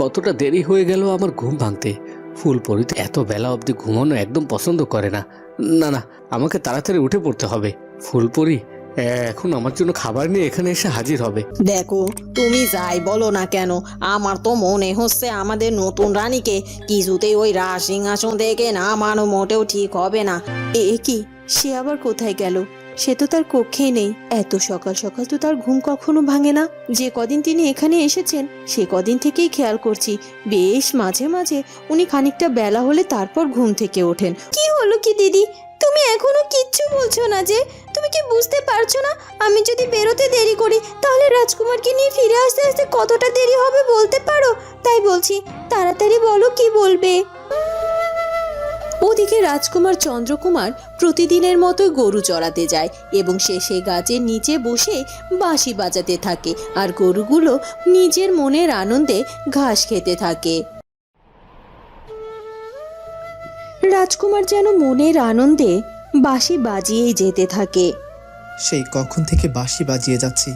কতটা দেরি হয়ে গেল আমার ঘুম ভাঙতে? ফুলপরি তো এত বেলা অবধি ঘুমানো একদম পছন্দ করে না। না না, আমাকে তাড়াতাড়ি উঠে পড়তে হবে। ফুলপরি এখন আমার জন্য খাবার নিয়ে এখানে এসে হাজির হবে। দেখো, তুমি যাই বলো না কেন, আমার তো মনে হচ্ছে আমাদের নতুন রানীকে কিছুতেই ওই রাজ সিংহাসন থেকে নামানো মোটেও ঠিক হবে না। এ কি? সে আবার কোথায় গেল? সে তো তার কক্ষেই নেই। এত সকাল সকাল তো তার ঘুম কখনো ভাঙে না। যে কদিন তিনি এখানে এসেছেন, সে কদিন থেকেই খেয়াল করছি। বেশ মাঝে মাঝে উনি খানিকটা বেলা হলে তারপর ঘুম থেকে ওঠেন। কি হলো কি দিদি? তুমি এখনও কিচ্ছু বলছো না যে? তুমি কি বুঝতে পারছ না? আমি যদি বেরোতে দেরি করি, তাহলে রাজকুমারকে নিয়ে ফিরে আসতে আসতে কতটা দেরি হবে বলতে পারো? তাই বলছি, তাড়াতাড়ি বলো কি বলবে। ওদিকে রাজকুমার চন্দ্রকুমার প্রতিদিনের মতোই গরু চড়াতে যায় এবং সে সে গাছের নিচে বসে বাঁশি বাজাতে থাকে আর গরুগুলো নিজের মনের আনন্দে ঘাস খেতে থাকে। রাজকুমার যেন মনের আনন্দে বাঁশি বাজিয়েই যেতে থাকে। সেই কখন থেকে বাঁশি বাজিয়ে যাচ্ছি?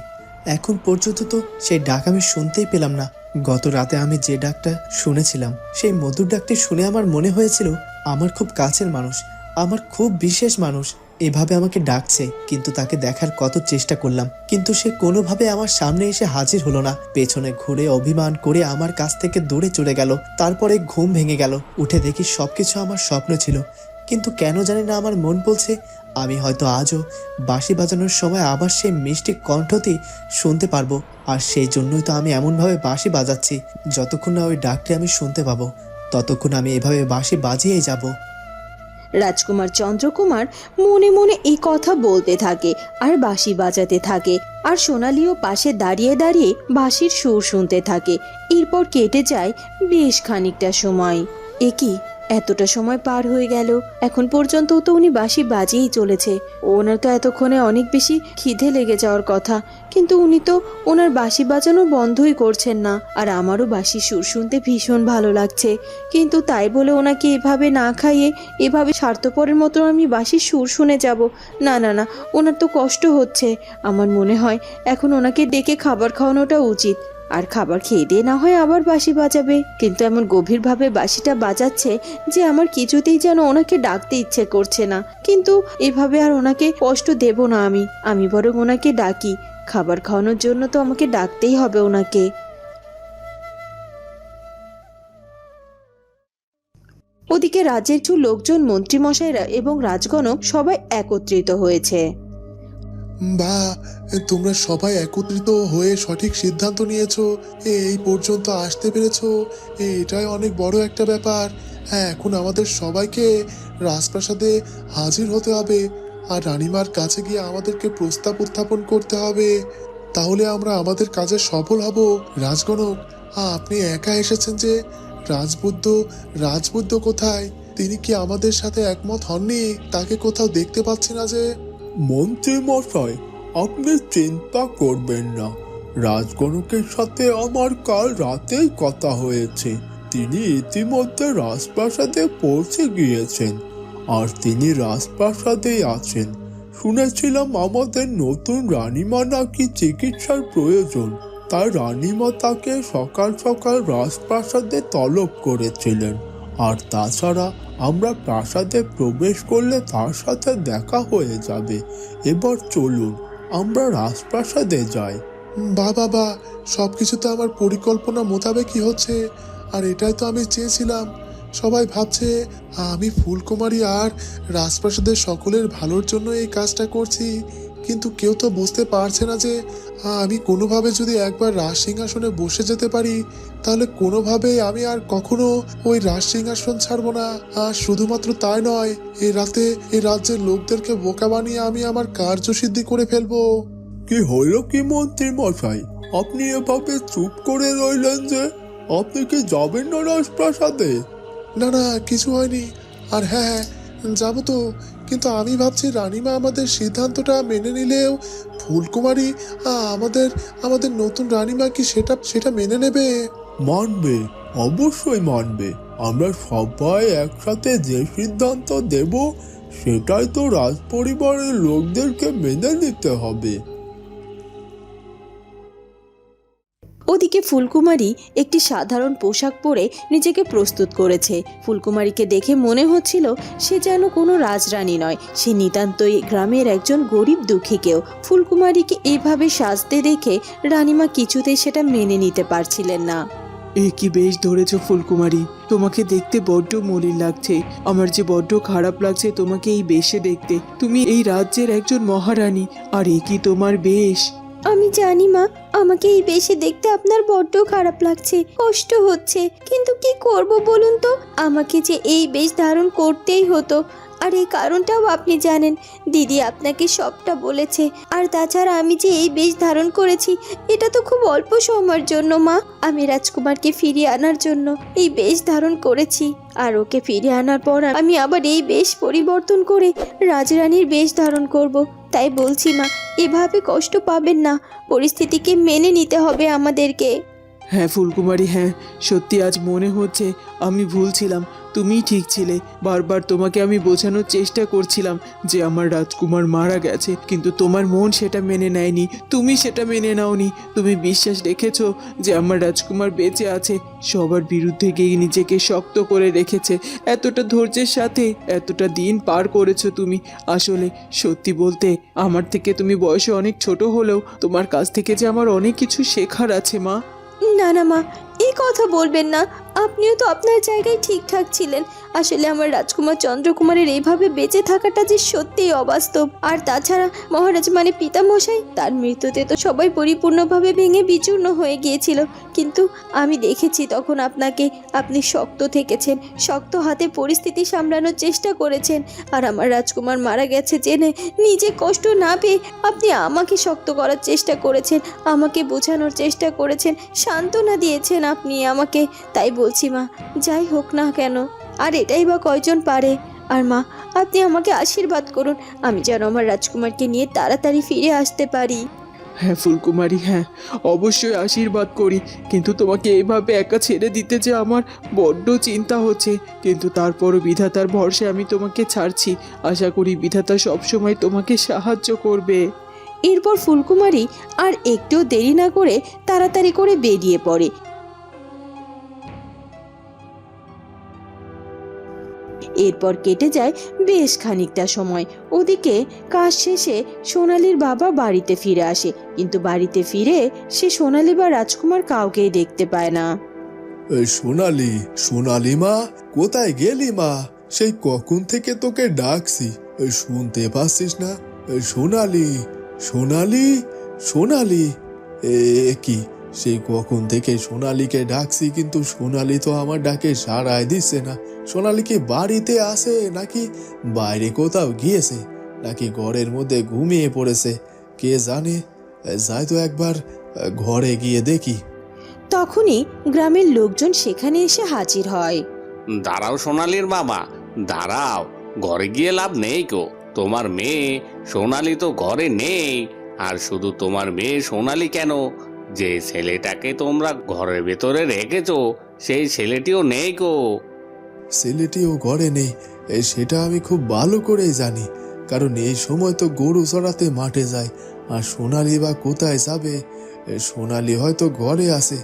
এখন পর্যন্ত তো সেই ডাক আমি শুনতেই পেলাম না। গত রাতে আমি যে ডাকটা শুনেছিলাম, সেই মধুর ডাকটি শুনে আমার মনে হয়েছিল আমার খুব কাছের মানুষ, আমার খুব বিশেষ মানুষ। এভাবে আমাকে ডাকছে, কিন্তু তাকে দেখার কত চেষ্টা করলাম, কিন্তু সে কোনোভাবে আমার সামনে এসে হাজির হলো না। পেছনে ঘুরে অভিমান করে আমার কাছ থেকে দূরে চলে গেল, তারপরে ঘুম ভেঙে গেল। উঠে দেখি সবকিছু আমার স্বপ্ন ছিল, কিন্তু কেন জানি না আমার মন বলছে, আমি হয়তো আজও বাঁশি বাজানোর সময় আবার সেই মিষ্টি কণ্ঠটি শুনতে পারব, আর সেই জন্যই তো আমি এমনভাবে বাঁশি বাজাচ্ছি। যতক্ষণ না ওই ডাকটি আমি শুনতে পাবো ততক্ষণ আমি এভাবে বাঁশি বাজিয়ে যাব। রাজকুমার চন্দ্রকুমার মনে মনে এই কথা বলতে থাকে, আর বাঁশি বাজাতে থাকে, আর সোনালিও পাশে দাঁড়িয়ে দাঁড়িয়ে বাঁশির সুর শুনতে থাকে। এরপর কেটে যায় বেশ খানিকটা সময়। এ কি? এতটা সময় পার হয়ে গেল। এখন পর্যন্ত তো উনি বাঁশি বাজিয়েই চলেছে। ওনার তো এতক্ষণে অনেক বেশি খিদে লেগে যাওয়ার কথা। কিন্তু উনি তো ওনার বাঁশি বাজানো বন্ধই করছেন না। আর আমারও বাঁশি সুর শুনতে ভীষণ ভালো লাগছে। কিন্তু তাই বলে ওনাকে এভাবে না খাইয়ে, এভাবে স্বার্থপরের মতো আমি বাঁশির সুর শুনে যাব। না না না, ওনার তো কষ্ট হচ্ছে। আমার মনে হয় এখন ওনাকে ডেকে খাবার খাওয়ানোটা উচিত। আর খাবার খেয়ে দিয়ে না হয় আবার বাঁশি বাজাবে। কিন্তু এমন গভীরভাবে বাঁশিটা বাজাচ্ছে যে আমার কিছুতেই যেন ওনাকে ডাকতে ইচ্ছে করছে না। কিন্তু এভাবে আর ওনাকে কষ্ট দেব না আমি। আমি বরং ওনাকে ডাকি। খাবার খাওয়ানোর জন্য তো আমাকে ডাকতেই হবে ওনাকে। ওদিকে রাজ্যের কিছু লোকজন মন্ত্রীমশাইরা এবং রাজগণক সবাই একত্রিত হয়েছে। বা, তোমরা সবাই একত্রিত হয়ে সঠিক সিদ্ধান্ত নিয়েছো এই পর্যন্ত আসতে পেরেছ এটাই অনেক বড় একটা ব্যাপার। হ্যাঁ এখন আমাদের সবাইকে রাজপ্রাসাদে হাজির হতে হবে, আর রানিমার কাছে গিয়ে আমাদেরকে প্রস্তাব উত্থাপন করতে হবে। তাহলে আমরা আমাদের কাজে সফল হব। রাজগণক, আপনি একা এসেছেন যে, রাজবুদ্ধ রাজবুদ্ধ কোথায়? তিনি কি আমাদের সাথে একমত হননি? তাকে কোথাও দেখতে পাচ্ছি না যে। মন্ত্রী মশাই, আপনি চিন্তা করবেন না। রাজগণকের সাথে আমার কাল রাতেই কথা হয়েছে। তিনি ইতিমধ্যে রাজপ্রাসাদে পৌঁছে গিয়েছেন, আর তিনি রাজপ্রাসাদেই আছেন। শুনেছিলাম আমাদের নতুন রানীমা নাকি চিকিৎসার প্রয়োজন। তাই রানীমা তাকে সকাল সকাল রাজপ্রাসাদে তলব করেছিলেন। আর তাছাড়া আমরা প্রাসাদে প্রবেশ করলে তার সাথে দেখা হয়ে যাবে। এবার চলুন, আমরা রাজপ্রাসাদে যাই। বা বাবা সব কিছু তো আমার পরিকল্পনা মোতাবেকই হচ্ছে, আর এটাই তো আমি চেয়েছিলাম। সবাই ভাবছে, আমি ফুলকুমারী আর রাজপ্রাসাদের সকলের ভালোর জন্য এই কাজটা করছি। কিন্তু কেউ তো বুঝতে পারছে না যে আমি কোনোভাবে যদি একবার রাজ সিংহাসনে বসে যেতে পারি তাহলে কোনোভাবেই আমি আর কখনো ওই রাজ সিংহাসন ছাড়বো না। আর শুধুমাত্র তাই নয় এ রাতে এ রাজ্যের লোকদেরকে বোকা বানিয়ে আমি আমার কার্যসিদ্ধি করে ফেলব। কি হলো কি মন্ত্রী মশাই? আপনি এভাবে চুপ করে রইলেন যে আপনি কি যাবেন না রাজপ্রাসাদে? না না কিছু হয়নি। আর হ্যাঁ হ্যাঁ যাব তো। কিন্তু আমি ভাবছি রানীমা আমাদের সিদ্ধান্তটা মেনে নিলেও ফুলকুমারী আমাদের আমাদের নতুন রানীমা কি সেটা সেটা মেনে নেবে? মানবে, অবশ্যই মানবে। আমরা সবাই একসাথে যে সিদ্ধান্ত দেব, সেটাই তো রাজ পরিবারের লোকদেরকে মেনে নিতে হবে। ওদিকে ফুলকুমারী একটি সাধারণ পোশাক পরে নিজেকে প্রস্তুত করেছে। ফুলকুমারীকে দেখে মনে হচ্ছিল সে যেন কোনো রাজরানী নয়। সে নিতান্তই গ্রামের একজন গরিব দুঃখীকেও। ফুলকুমারীকে এভাবে সাজতে দেখে রানীমা কিছুতেই সেটা মেনে নিতে পারছিলেন না। এ কি বেশ ধরেছ ফুলকুমারী। তোমাকে দেখতে বড্ড মলিন লাগছে। আমার যে বড্ড খারাপ লাগছে তোমাকে এই বেশে দেখতে। তুমি এই রাজ্যের একজন মহারানী। আর এ কি তোমার বেশ? আমি জানি মা, আমাকে এই বেশে দেখতে আপনার বড্ড খারাপ লাগছে, কষ্ট হচ্ছে। কিন্তু কি করব বলুন তো? আমাকে যে এই বেশ ধারণ করতেই হতো। আর এই কারণটাও আপনি জানেন, দিদি আপনাকে সবটা বলেছে। আর তাছাড়া আমি যে এই বেশ ধারণ করেছি, এটা তো খুব অল্প সময়ের জন্য মা। আমি রাজকুমারকে ফিরিয়ে আনার জন্য এই বেশ ধারণ করেছি। আর ওকে ফিরিয়ে আনার পর আমি আবার এই বেশ পরিবর্তন করে রাজরানীর বেশ ধারণ করব। তাই বলছি মা, এভাবে কষ্ট পাবেন না। পরিস্থিতিকে মেনে নিতে হবে আমাদেরকে। হ্যাঁ ফুলকুমারী হ্যাঁ সত্যি আজ মনে হচ্ছে আমি ভুল ছিলাম। তুমিই ঠিক ছিলে। বারবার তোমাকে আমি বোঝানোর চেষ্টা করছিলাম যে আমার রাজকুমার মারা গেছে, কিন্তু তোমার মন সেটা মেনে নেয়নি। তুমি সেটা মেনে নাওনি। তুমি বিশ্বাস রেখেছো যে আমার রাজকুমার বেঁচে আছে। সবার বিরুদ্ধে গিয়ে নিজেকে শক্ত করে রেখেছে। এতটা ধৈর্যের সাথে এতটা দিন পার করেছ তুমি। আসলে, সত্যি বলতে, আমার থেকে তুমি বয়সে অনেক ছোট হলেও তোমার কাছ থেকে যে আমার অনেক কিছু শেখার আছে, মা। না না, মা, এই কথা বলবেন না। আপনিও তো আপনার জায়গায় ঠিকঠাক ছিলেন। আসলে আমার রাজকুমার চন্দ্রকুমারের এইভাবে বেঁচে থাকাটা যে সত্যিই অবাস্তব। আর তাছাড়া মহারাজ মানে পিতামশাই, তার মৃত্যুতে তো সবাই পরিপূর্ণভাবে ভেঙে বিচূর্ণ হয়ে গিয়েছিল। কিন্তু আমি দেখেছি তখন আপনাকে, আপনি শক্ত থেকেছেন, শক্ত হাতে পরিস্থিতি সামলানোর চেষ্টা করেছেন। আর আমার রাজকুমার মারা গেছে জেনে নিজে কষ্ট না পেয়ে আপনি আমাকে শক্ত করার চেষ্টা করেছেন, আমাকে বোঝানোর চেষ্টা করেছেন, সান্ত্বনা দিয়েছেন আপনি আমাকে। তাই বলছি মা যাই হোক না কেন আর এটাই বা কয়জন পারে? আর মা আপনি আমাকে আশীর্বাদ করুন আমি যেন আমার রাজকুমারকে নিয়ে তাড়াতাড়ি ফিরে আসতে পারি। হ্যাঁ ফুলকুমারী হ্যাঁ অবশ্যই আশীর্বাদ করি কিন্তু তোমাকে এইভাবে একা ছেড়ে দিতে যে আমার বড্ড চিন্তা হচ্ছে কিন্তু তারপরও বিধাতার ভরসে আমি তোমাকে ছাড়ছি আশা করি বিধাতা সবসময় তোমাকে সাহায্য করবে। এরপর ফুলকুমারী আর একটুও দেরি না করে তাড়াতাড়ি করে বেরিয়ে পড়ে। এরপর কেটে যায় বেশ খানিকটা সময়। ওদিকে কাজ শেষে সোনালির বাবা বাড়িতে ফিরে আসে, কিন্তু বাড়িতে ফিরে সে সোনালি বা রাজকুমার কাউকেই দেখতে পায় না। সোনালি সোনালি মা, কোথায় গেলি মা? সেই কখন থেকে তোকে ডাকছি। শুনতে পাচ্ছিস না? সোনালি সোনালি সোনালি। এ কি? সেই কখন থেকে সোনালিকে ডাকছি, কিন্তু সোনালি তো আমার ডাকে সাড়াই দিচ্ছে না। সোনালি কি বাড়িতে আসে নাকি বাইরে কোথাও গিয়েছে? নাকি ঘরের মধ্যে ঘুমিয়ে পড়েছে? কে জানে? যাই তো একবার ঘরে গিয়ে দেখি। তখনই গ্রামের লোকজন সেখানে এসে হাজির হয়। দাঁড়াও সোনালির বাবা দাঁড়াও। ঘরে গিয়ে লাভ নেই কো তোমার মেয়ে সোনালি তো ঘরে নেই। আর শুধু তোমার মেয়ে সোনালি কেন? যে ছেলেটাকে তোমরা ঘরের ভেতরে রেখেছো সেই ছেলেটিও নেই কো ছেলেটিও ঘরে নেই এ, সেটা আমি খুব ভালো করেই জানি। কারণ এই সময় তো গরু চড়াতে মাঠে যায় আর সোনালি বা কোথায় যাবে? সোনালি হয়তো ঘরে আছে।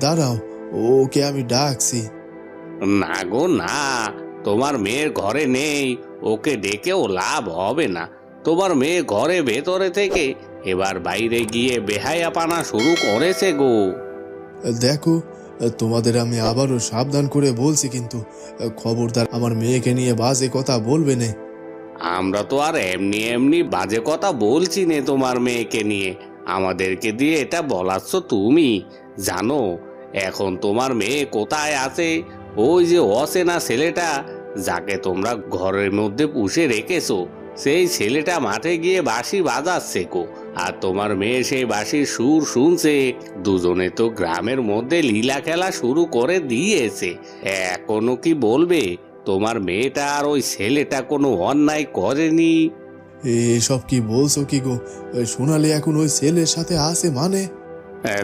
দাঁড়াও ওকে আমি ডাকছি। না গো না তোমার মেয়ের ঘরে নেই ওকে ডেকেও লাভ হবে না। তোমার মেয়ে ঘরে ভেতরে থেকে এবার বাইরে গিয়ে বেহায়াপানা শুরু করেছে গো। দেখো তোমাদের আমি আবারও সাবধান করে বলছি কিন্তু, খবরদার আমার মেয়েকে নিয়ে বাজে কথা বলবে না। আমরা তো আর এমনি এমনি বাজে কথা বলছি নে তোমার মেয়েকে নিয়ে। আমাদেরকে দিয়ে এটা বলাচ্ছ তুমি। জানো, এখন তোমার মেয়ে কোথায় আছে? ওই যে অচেনা ছেলেটা, যাকে তোমরা ঘরের মধ্যে পুষে রেখেছো, সেই ছেলেটা মাঠে গিয়ে বাঁশি বাজাচ্ছে কো। আর তোমার মেয়ে সেই বাঁশির সুর শুনছে। দুজনে তো গ্রামের মধ্যে লীলা খেলা শুরু করে দিয়েছে। এখনও কি বলবে? তোমার মেয়েটা আর ওই ছেলেটা কোনো অন্যায় করেনি। এসব কি বলছো কি গো? সোনালি এখন ওই ছেলের সাথে আছে মানে?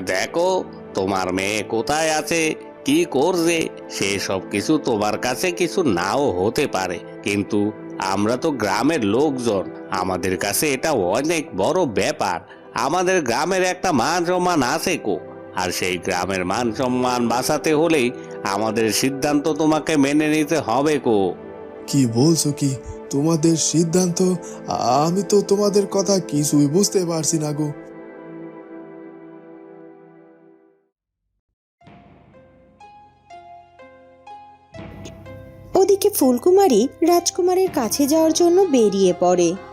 দেখো তোমার মেয়ে কোথায় আছে? কি করছে সে সব কিছু তোমার কাছে কিছু নাও হতে পারে। কিন্তু আমরা তো গ্রামের লোকজন। আমাদের কাছে এটা অনেক বড় ব্যাপার। আমাদের গ্রামের একটা মান সম্মান আছে কো। আর সেই গ্রামের মান সম্মান বাঁচাতে হলেই আমাদের সিদ্ধান্ত তোমাকে মেনে নিতে হবে কো। কি বলছো কি? তোমাদের সিদ্ধান্ত? আমি তো তোমাদের কথা কিছুই বুঝতে পারছি না গো। ওদিকে ফুলকুমারী রাজকুমারের কাছে যাওয়ার জন্য বেরিয়ে পড়ে।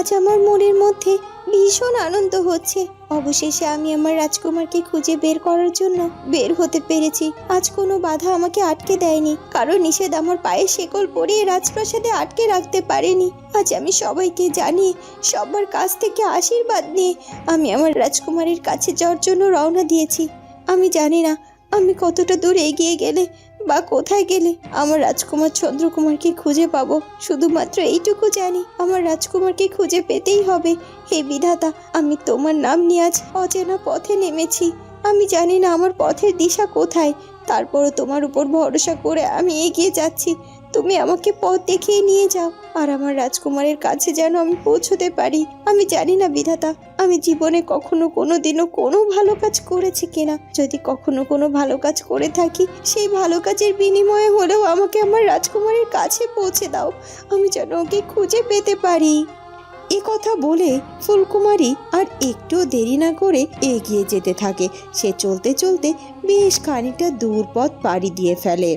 আজ আমার মনের মধ্যে ভীষণ আনন্দ হচ্ছে। অবশেষে আমি আমার রাজকুমারকে খুঁজে বের করার জন্য বের হতে পেরেছি। আজ কোনো বাধা আমাকে আটকে দেয়নি কারও নিষেধ আমার পায়ে শেকল পরিয়ে রাজপ্রাসাদে আটকে রাখতে পারেনি। আজ আমি সবাইকে জানিয়ে সবার কাছ থেকে আশীর্বাদ নিয়ে আমি আমার রাজকুমারের কাছে যাওয়ার জন্য রওনা দিয়েছি। আমি জানি না আমি কতটা দূর এগিয়ে গেলে বা কোথায় গেলে? আমার রাজকুমার চন্দ্রকুমারকে খুঁজে পাবো। শুধুমাত্র এইটুকু জানি, আমার রাজকুমারকে খুঁজে পেতেই হবে। হে বিধাতা, আমি তোমার নাম নিয়ে আজ অচেনা পথে নেমেছি। আমি জানি না আমার পথের দিশা কোথায়। তারপরও তোমার উপর ভরসা করে আমি এগিয়ে যাচ্ছি। তুমি আমাকে পথ দেখিয়ে নিয়ে যাও, আর আমার রাজকুমারের কাছে যেন আমি পৌঁছতে পারি। আমি জানি না বিধাতা, আমি জীবনে কখনো কোনো দিনও কোনো ভালো কাজ করেছি কিনা। যদি কখনো কোনো ভালো কাজ করে থাকি, সেই ভালো কাজের বিনিময়ে হলেও আমাকে আমার রাজকুমারের কাছে পৌঁছে দাও। আমি যেন ওকে খুঁজে পেতে পারি। এ কথা বলে ফুলকুমারী আর একটু দেরি না করে এগিয়ে যেতে থাকে। সে চলতে চলতে বেশ খানিকটা দূর পথ পাড়ি দিয়ে ফেলে।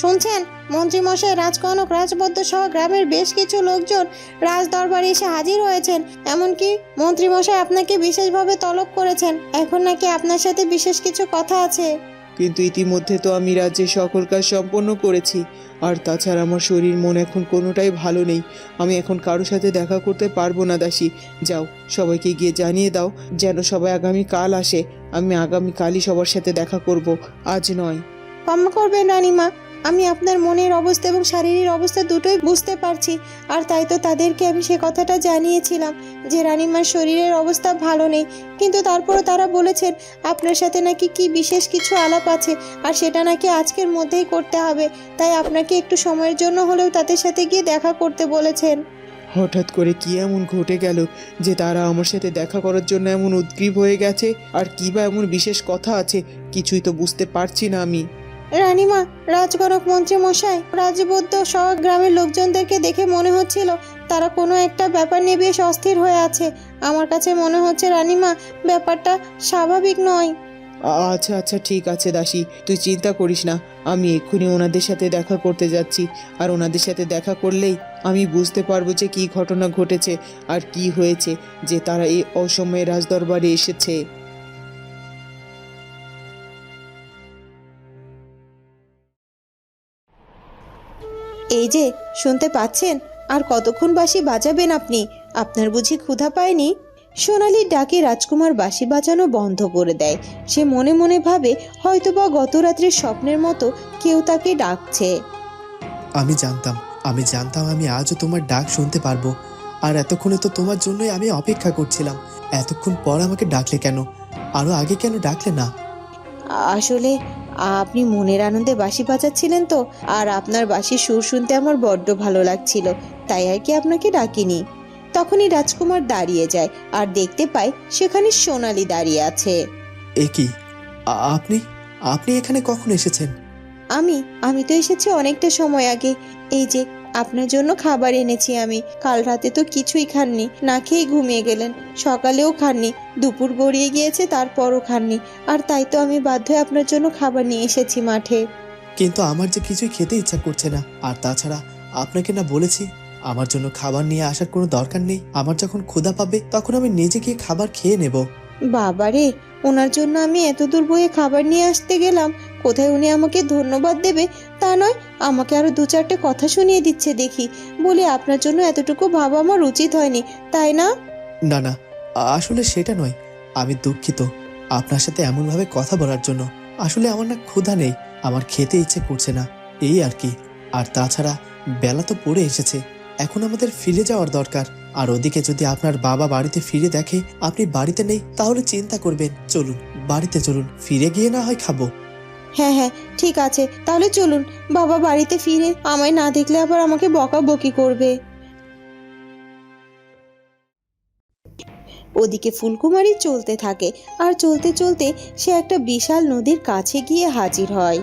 শুনছেন? মন্ত্রীমশাই রাজকনক রাজবদ্ধ সহ গ্রামের বেশ কিছু লোকজন রাজ দরবারে এসে হাজির হয়েছেন। এমনকি মন্ত্রীমশাই আপনাকে বিশেষভাবে তলব করেছেন। এখন নাকি আপনার সাথে বিশেষ কিছু কথা আছে। কিন্তু ইতিমধ্যে তো আমি রাজ্যের সকল কাজ সম্পন্ন করেছি। আর তাছাড়া আমার শরীর মন এখন কোনোটাই ভালো নেই। আমি এখন কারোর সাথে দেখা করতে পারব না দাসী। যাও সবাইকে গিয়ে জানিয়ে দাও যেন সবাই আগামী কাল আসে। আমি আগামী কালই সবার সাথে দেখা করব। আজ নয়। ক্ষমা করবেন রানীমা। আমি আপনার মনের অবস্থা এবং শারীরিক অবস্থা দুটোই বুঝতে পারছি, আর তাই তো তাদেরকে আমি সে কথাটা জানিয়েছিলাম যে রানীমার শরীরের অবস্থা ভালো নেই। কিন্তু তারপরও তারা বলেছেন, আপনার সাথে নাকি কি বিশেষ কিছু আলাপ আছে, আর সেটা নাকি আজকের মধ্যেই করতে হবে। তাই আপনাকে একটু সময়ের জন্য হলেও তাদের সাথে গিয়ে দেখা করতে বলেছেন। হঠাৎ করে কি এমন ঘটে গেল যে তারা আমার সাথে দেখা করার জন্য এমন উদ্গ্রীব হয়ে গেছে? আর কি বা এমন বিশেষ কথা আছে? কিছুই তো বুঝতে পারছি না আমি। রানীমা, রাজগণক মন্ত্রী মশাই রাজবদ্ধ সহ গ্রামের লোকজনদেরকে দেখে মনে হচ্ছিল তারা কোনো একটা ব্যাপার নিয়ে বেশ অস্থির হয়ে আছে। আমার কাছে মনে হচ্ছে রানীমা, ব্যাপারটা স্বাভাবিক নয়। আচ্ছা আচ্ছা ঠিক আছে দাসী, তুই চিন্তা করিস না। আমি এক্ষুনি ওনাদের সাথে দেখা করতে যাচ্ছি। আর ওনাদের সাথে দেখা করলেই আমি বুঝতে পারব যে কী ঘটনা ঘটেছে আর কি হয়েছে, যে তারা এই অসময়ে রাজদরবারে এসেছে। এই যে শুনতে পাচ্ছেন? আর কতক্ষণ বাঁশি বাজাবেন আপনি? আপনার বুঝি ক্ষুধা পায়নি? সোনালির ডাকে রাজকুমার বাঁশি বাজানো বন্ধ করে দেয়। সে মনে মনে ভাবে হয়তোবা গত রাত্রের স্বপ্নের মতো কেউ তাকে ডাকছে। আমি জানতাম আমি জানতাম আমি আজও তোমার ডাক শুনতে পারব। আর এতক্ষণে তো তোমার জন্যই আমি অপেক্ষা করছিলাম। এতক্ষণ পর আমাকে ডাকলে কেন? আরও আগে কেন ডাকলে না? আসলে আপনি মনের আনন্দে বাসি বাজাচ্ছিলেন তো? আর আপনার বাসি সুর শুনতে আমার বড্ড ভালো লাগছিল তাই আর কি আপনাকে ডাকিনি। তখনই রাজকুমার দাঁড়িয়ে যায় আর দেখতে পায় সেখানে সোনালি দাঁড়িয়ে আছে। এ কি? আপনি? আপনি এখানে কখন এসেছেন? আমি? আমি তো এসেছি অনেকটা সময় আগে। এই যে আপনার জন্য খাবার এনেছি আমি। কাল রাতে তো কিছুই খাননি, না খেয়েই ঘুমিয়ে গেলেন। সকালেও খাননি, দুপুর গড়িয়ে গিয়েছে, তারপরও খাননি। আর তাই তো আমি বাধ্য হয়ে আপনার জন্য খাবার নিয়ে এসেছি মাঠে। কিন্তু আমার যে কিছুই খেতে ইচ্ছা করছে না, আর তাছাড়া আপনাকে না বলেছি, আমার জন্য খাবার নিয়ে আসার কোনো দরকার নেই। আমার যখন ক্ষুধা পাবে, তখন আমি নিজে গিয়ে খাবার খেয়ে নেব। বাবারে, ওনার জন্য আমি এত দূর বয়ে খাবার নিয়ে আসতে গেলাম। কোথায় উনি আমাকে ধন্যবাদ দেবে? তা নয়, আমাকে আরও দু চারটে কথা শুনিয়ে দিচ্ছে দেখি। বলে আপনার জন্য এতটুকু ভাবা আমার উচিত হয়নি, তাই না? না না, আসলে সেটা নয়। আমি দুঃখিত আপনার সাথে এমনভাবে কথা বলার জন্য। আসলে আমার না ক্ষুধা নেই, আমার খেতে ইচ্ছে করছে না, এই আর কি। আর তাছাড়া বেলা তো পড়ে এসেছে, এখন আমাদের ফিরে যাওয়ার দরকার। আর ওদিকে যদি আপনার বাবা বাড়িতে ফিরে দেখে আপনি বাড়িতে নেই, তাহলে চিন্তা করবেন। চলুন, বাড়িতে চলুন, ফিরে গিয়ে না হয় খাব। হ্যাঁ হ্যাঁ ঠিক আছে, তাহলে চলুন। বাবা বাড়িতে ফিরে আমায় না দেখলে আবার আমাকে বকাবকি করবে। ওদিকে ফুলকুমারী চলতে থাকে, আর চলতে চলতে সে একটা বিশাল নদীর কাছে গিয়ে হাজির হয়।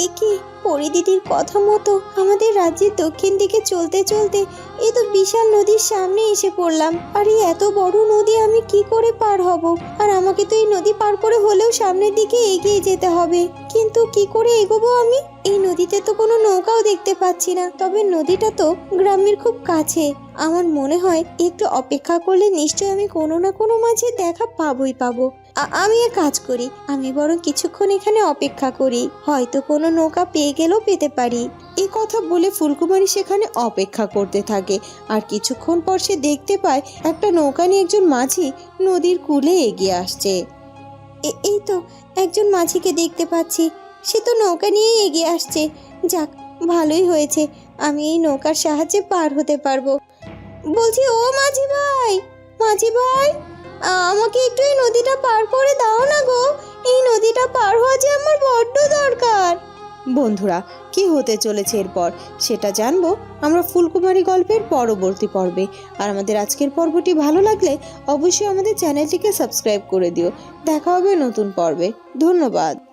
এ কি? পরিদিদির কথা মতো আমাদের রাজ্যের দক্ষিণ দিকে চলতে চলতে এ তো বিশাল নদীর সামনে এসে পড়লাম। আর এই এত বড় নদী আমি কি করে পার হব? আর আমাকে তো এই নদী পার করে হলেও সামনের দিকে এগিয়ে যেতে হবে। কিন্তু কি করে এগোবো আমি? এই নদীতে তো কোনো নৌকাও দেখতে পাচ্ছি না। তবে নদীটা তো গ্রামের খুব কাছে। আমার মনে হয় একটু অপেক্ষা করলে নিশ্চয়ই আমি কোনো না কোনো মাঝে দেখা পাবোই পাবো। আমি এক কাজ করি। আমি বরং কিছুক্ষণ এখানে অপেক্ষা করি। হয়তো কোনো নৌকা পেয়ে গেলেও পেতে পারি। এই কথা বলে ফুলকুমারী সেখানে অপেক্ষা করতে থাকে। আর কিছুক্ষণ পর সে দেখতে পায় একটা নৌকা নিয়ে একজন মাঝি নদীর কূলে এগিয়ে আসছে। এ- এই তো, একজন মাঝিকে দেখতে পাচ্ছি। সে তো নৌকা নিয়ে এগিয়ে আসছে। যাক, ভালোই হয়েছে। আমি এই নৌকার সাহায্যে পার হতে পারব। বলছি, ও মাঝি ভাই! মাঝি ভাই! আমাকে একটু এই নদীটা পার করে দাও না গো। এই নদীটা পার হওয়া যে আমার বড্ড দরকার। বন্ধুরা, কি হতে চলেছে এরপর? সেটা জানব আমরা ফুলকুমারী গল্পের পরবর্তী পর্বে। আর আমাদের আজকের পর্বটি ভালো লাগলে অবশ্যই আমাদের চ্যানেলটিকে সাবস্ক্রাইব করে দিও। দেখা হবে নতুন পর্বে। ধন্যবাদ।